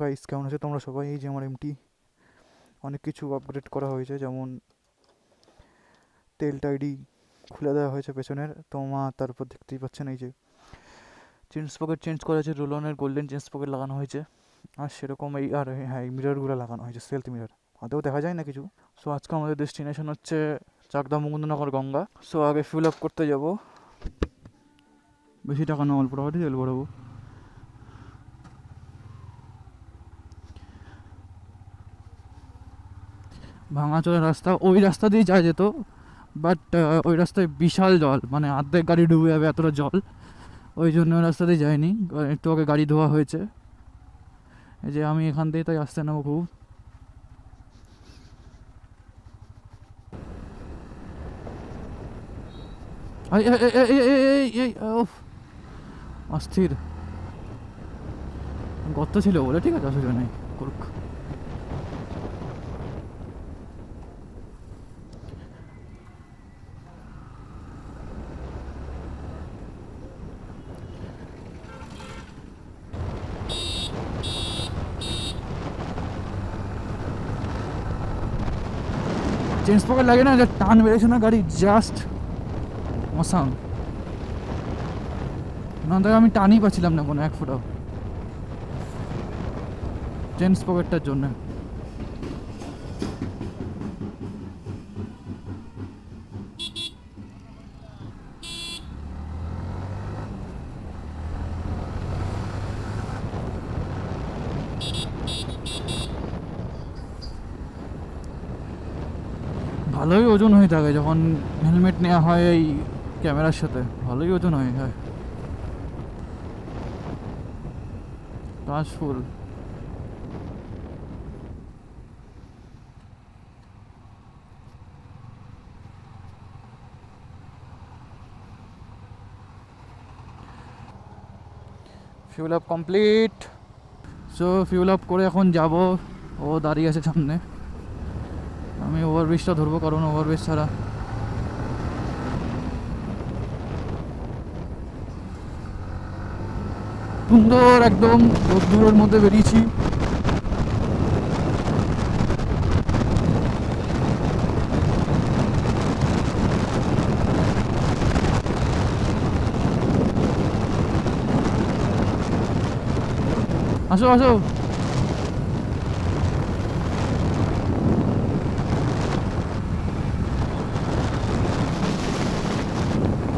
Guys কেমন আছে তোমরা সবাই? এই যে আমার এমটি অনেক কিছু আপগ্রেড করা হয়েছে, যেমন তেল টাইডি খুলে দেওয়া হয়েছে পেছনের। তোমার তারপর দেখতেই পাচ্ছেন এই যে চেঞ্জ পকেট চেঞ্জ করা হয়েছে রোলনের গোল্ডেন চেঞ্জ পকেট লাগানো হয়েছে। আর সেরকম এই, আর হ্যাঁ এই মিররগুলো লাগানো হয়েছে সেলফ মিরর আদেও দেখা যায় না কিছু। সো আজকে আমাদের ডেস্টিনেশন হচ্ছে চাকদা মুকুন্দনগর গঙ্গা। সো আগে ফিল আপ করতে যাব। বেশি টাকা না অল্প টাকাতে তেল ভরাবো। ভাঙাচোরা রাস্তা ওই রাস্তা দিয়ে যায় যেত বাট ওই রাস্তায় বিশাল জল মানে অর্ধেক গাড়ি ডুবে যাবে এতটা জল। ওই জন্য ওই রাস্তা দিয়ে যায়নি একটু আগে গাড়ি ধোয়া হয়েছে। এই যে আমি এখান থেকে তাই আসতে নেব খুব। এই, এই, এই, এই, এই, অস্থির। গর্ত ছিল বলে ঠিক আছে, অসুবিধা নেই, করুক। চেঞ্জ পকেট লাগে না, যে টান বেড়েছে না গাড়ি জাস্ট অসাম না তো আমি টানই পাচ্ছিলাম না কোনো, এক ফুটাও। চেঞ্জ পকেটটার জন্য। ভালোই ওজন হয়ে থাকে, যখন হেলমেট নেওয়া হয় এই ক্যামেরার সাথে, ভালোই ওজন হয়ে যায়। Full fuel up complete so fuel up করে এখন যাব। ও দাঁড়িয়ে আছে সামনে। আমি ওভারব্রিজটা ধরবো, কারণ ওভারব্রিজ ছাড়া। সুন্দর একদম রোদ্দুরের মধ্যে বেরিয়েছি। আসো আসো।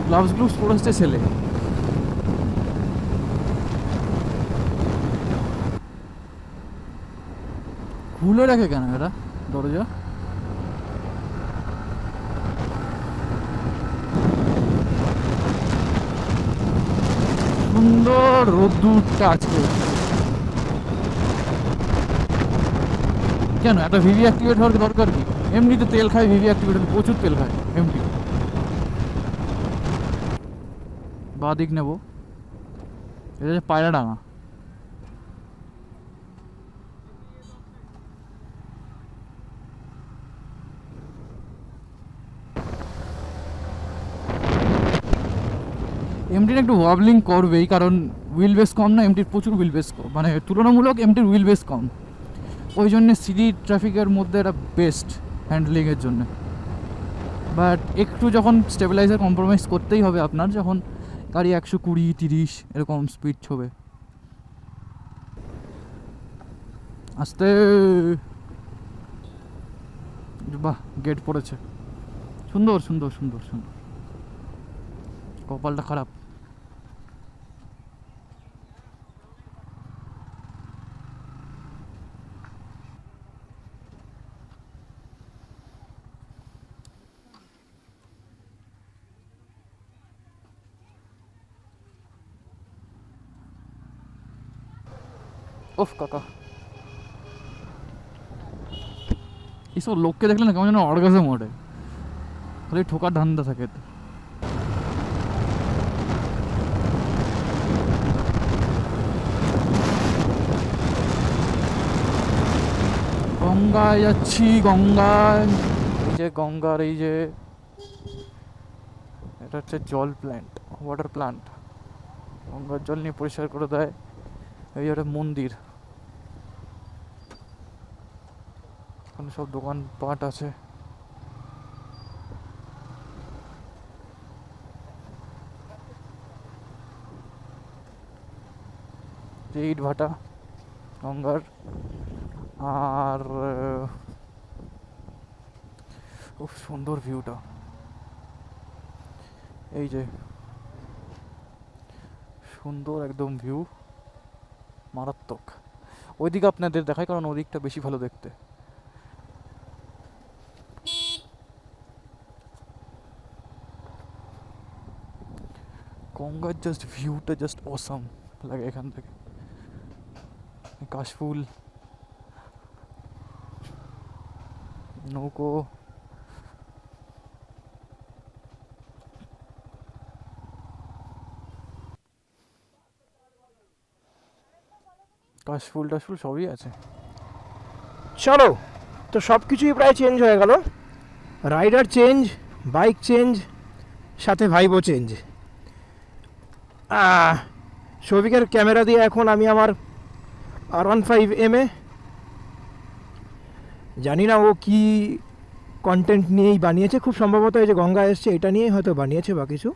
গ্লাভস গ্লুভস পরে ছেলে। খুলে রাখে কেন এরা দরজা? সুন্দর রোদ্দুরটা আজকে কেন একটা ভিভি অ্যাক্টিভেট হওয়ার দরকার কি? এমনিতে তেল খায় ভিভি অ্যাক্টিভেট প্রচুর তেল খায়, এমনি। বা দিক নেব। এটা হচ্ছে পায়রা এমটির একটু ওয়াবলিং করবেই, কারণ হুইল বেস কম না এমটির প্রচুর হুইল বেস কম মানে তুলনামূলক এমটির হুইল বেস কম। ওই জন্যে সিটি ট্রাফিকের মধ্যে এটা বেস্ট হ্যান্ডলিংয়ের জন্য। বাট একটু যখন স্টেবিলাইজার কম্প্রোমাইজ করতেই হবে আপনার, যখন গাড়ি একশো কুড়ি, তিরিশ এরকম স্পিড ছবে। আস্তে। বাহ গেট পড়েছে। সুন্দর সুন্দর সুন্দর সুন্দর। কপালটা খারাপ। ওফ কাকা এইসব লোককে দেখলে না কেমন যেন অর্গাজম ওঠে। খালি ঠোকার ধান্দা থাকে। গঙ্গায় যাচ্ছি গঙ্গায়। এই যে গঙ্গার এই যে এটা হচ্ছে জল প্ল্যান্ট ওয়াটার প্ল্যান্ট গঙ্গার জল নিয়ে পরিষ্কার করে দেয়। এই একটা মন্দির। ওখানে সব দোকান পাট আছে। ইট ভাটা গঙ্গার আর খুব সুন্দর ভিউটা। এই যে, সুন্দর একদম ভিউ, মারাত্মক। ওইদিকে আপনাদের দেখায়, কারণ ওদিকটা বেশি ভালো দেখতে। গঙ্গার জাস্ট ভিউটা জাস্ট অসাম লাগে এখান থেকে। কাশফুল। নৌকো। কাশফুল টাশফুল সবই আছে। চলো, তো সব কিছুই প্রায় চেঞ্জ হয়ে গেল। রাইডার চেঞ্জ বাইক চেঞ্জ সাথে ভাইবো চেঞ্জ সৌভিকের ক্যামেরা দিয়ে এখন আমি আমার আর ওয়ান ফাইভ এম এ জানি না ও কি কন্টেন্ট নিয়েই বানিয়েছে। খুব সম্ভবত এই যে গঙ্গা এসছে, এটা নিয়েই হয়তো বানিয়েছে বা কিছু।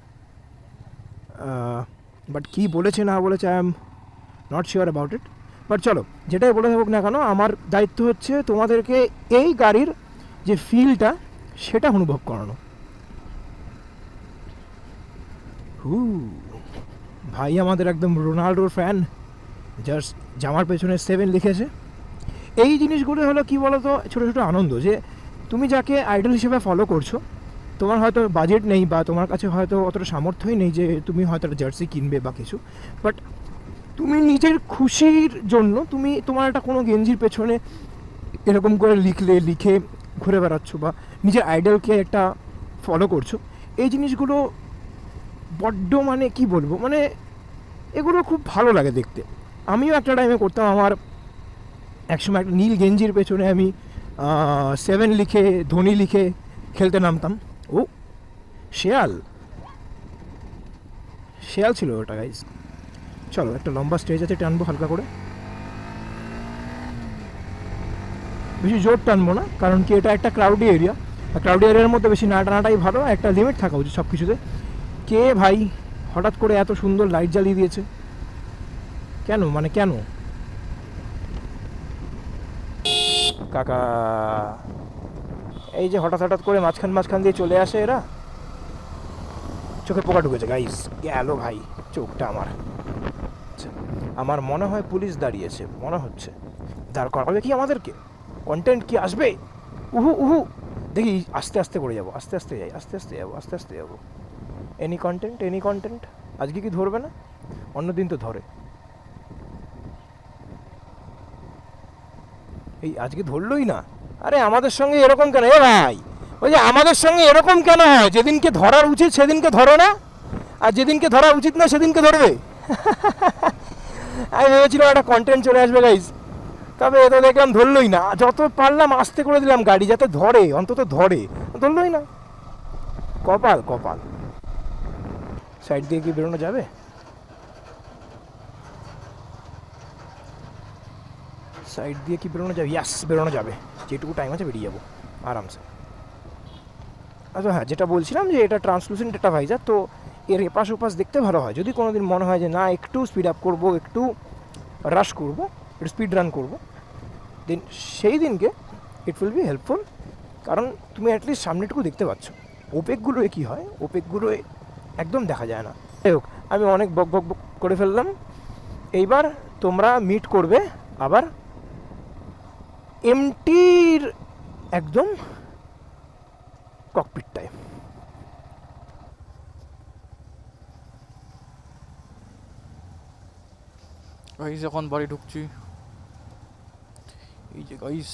বাট কি বলেছে না বলেছে I am not sure about it but চলো, যেটাই বলে থাকুক না কেন, আমার দায়িত্ব হচ্ছে তোমাদেরকে এই গাড়ির যে ফিলটা সেটা অনুভব করানো। হু ভাই আমাদের একদম রোনাল্ডোর ফ্যান জাস্ট জামার পেছনে সেভেন লিখেছে। এই জিনিসগুলো হলো কি বলতো, ছোটো ছোটো আনন্দ যে তুমি যাকে আইডল হিসেবে ফলো করছ, তোমার হয়তো বাজেট নেই বা তোমার কাছে হয়তো অতটা সামর্থ্যই নেই যে তুমি হয়তো একটা জার্সি কিনবে বা কিছু বাট তুমি নিজের খুশির জন্য তুমি তোমার একটা কোনো গেঞ্জির পেছনে এরকম করে লিখলে, লিখে ঘুরে বেড়াচ্ছ বা নিজের আইডলকে একটা ফলো করছ, এই জিনিসগুলো বড্ড মানে কি বলব মানে এগুলো খুব ভালো লাগে দেখতে। আমিও একটা টাইমে করতাম আমার একসময় একটা নীল গেঞ্জির পেছনে আমি সেভেন লিখে, ধোনি লিখে খেলতে নামতাম। ও, শেয়াল। শেয়াল ছিল ওটা গাইজ চলো, একটা লম্বা স্টেজ আছে, টানবো হালকা করে। বেশি জোর টানবো না, কারণ কি এটা একটা ক্রাউডি এরিয়া ক্রাউডি এরিয়ার মধ্যে বেশি না টানাটাই ভালো একটা লিমিট থাকা উচিত সব কিছুতে কে ভাই? হঠাৎ করে এত সুন্দর লাইট জ্বালিয়ে দিয়েছে। কেন? মানে কেন? কাকা এই যে হঠাৎ হঠাৎ করে মাঝখান মাঝখান দিয়ে চলে আসে এরা। চোখে পোকা ঢুকেছে গাইস গেল ভাই চোখটা আমার। আচ্ছা, আমার মনে হয় পুলিশ দাঁড়িয়েছে মনে হচ্ছে। দাঁড় করাবে কি আমাদেরকে? কন্টেন্ট কি আসবে? উহু উহু। দেখি আস্তে আস্তে করে যাব আস্তে আস্তে যাই আস্তে আস্তে যাব আস্তে আস্তে যাব। এনি কন্টেন্ট এনি কন্টেন্ট আজকে কি ধরবে না? অন্য দিন তো ধরে। এই আজকে ধরলোই না? আরে আমাদের সঙ্গে এরকম কেন? এ ভাই, ওই যে আমাদের সঙ্গে এরকম কেন হয়? যেদিনকে ধরার উচিত সেদিনকে ধরো না? আর যেদিনকে ধরা উচিত না সেদিনকে ধরবে? আমি ভেবেছিলাম একটা কন্টেন্ট চলে আসবে গাইজ তবে এ তো দেখলাম ধরলোই না। যত পারলাম আস্তে করে দিলাম গাড়ি, যাতে ধরে, অন্তত ধরে। ধরলোই না। কপাল কপাল। সাইড দিয়ে কি বেরোনো যাবে? সাইড দিয়ে কি বেরোনো যাবে? ইয়াস বেরোনো যাবে। যেটুকু টাইম আছে বেরিয়ে যাব, আরামসে। আচ্ছা হ্যাঁ যেটা বলছিলাম যে এটা ট্রান্সলুসেন্ট একটা ভাইজার তো এর এপাশ ওপাশ দেখতে ভালো হয়। যদি কোনো দিন মনে হয় যে না, একটু স্পিড আপ করব, একটু রাশ করব, একটু স্পিড রান করব দেন সেই দিনকে ইট উইল বি হেল্পফুল কারণ তুমি অ্যাটলিস্ট সামনেটুকু দেখতে পাচ্ছ। ওপেকগুলোয় কী হয়? ওপেকগুলোয় একদম দেখা যায় না। যাই হোক, আমি অনেক বক বক বক করে ফেললাম। এইবার তোমরা মিট করবে আবার এমটির একদম ককপিটটায় গাইস এখন বাড়ি ঢুকছি। এই যে গাইস